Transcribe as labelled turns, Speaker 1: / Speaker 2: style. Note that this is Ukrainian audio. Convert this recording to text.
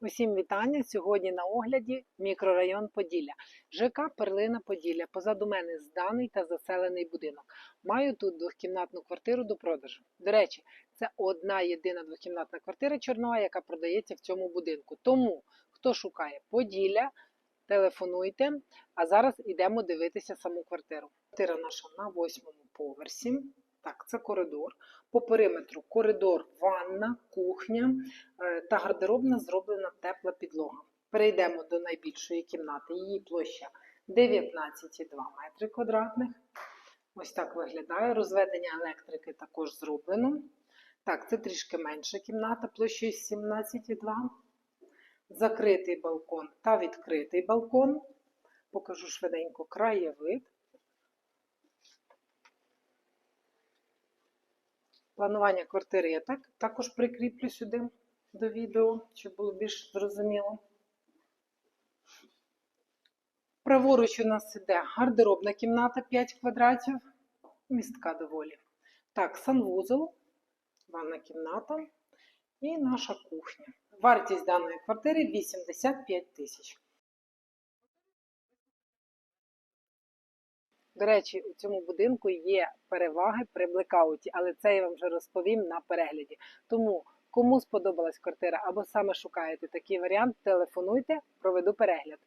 Speaker 1: Усім вітання! Сьогодні на огляді мікрорайон Поділля. ЖК Перлина Поділля. Позаду мене зданий та заселений будинок. Маю тут двохкімнатну квартиру до продажу. До речі, це одна єдина двохкімнатна квартира чорнова, яка продається в цьому будинку. Тому, хто шукає Поділля, телефонуйте. А зараз йдемо дивитися саму квартиру. Квартира наша на восьмому поверсі. Так, це коридор. По периметру коридор, ванна, кухня е, та гардеробна зроблена тепла підлога. Перейдемо до найбільшої кімнати. Її площа 19,2 метри квадратних. Ось так виглядає. Розведення електрики також зроблено. Так, це трішки менша кімната площею 17,2. Закритий балкон та відкритий балкон. Покажу швиденько краєвид. Планування квартири я так, також прикріплю сюди до відео, щоб було більш зрозуміло. Праворуч у нас іде гардеробна кімната 5 квадратів, містка доволі. Так, санвузол, ванна кімната і наша кухня. Вартість даної квартири 85 тисяч. До речі, у цьому будинку є переваги при блекауті, але це я вам вже розповім на перегляді. Тому, кому сподобалась квартира або саме шукаєте такий варіант, телефонуйте, проведу перегляд.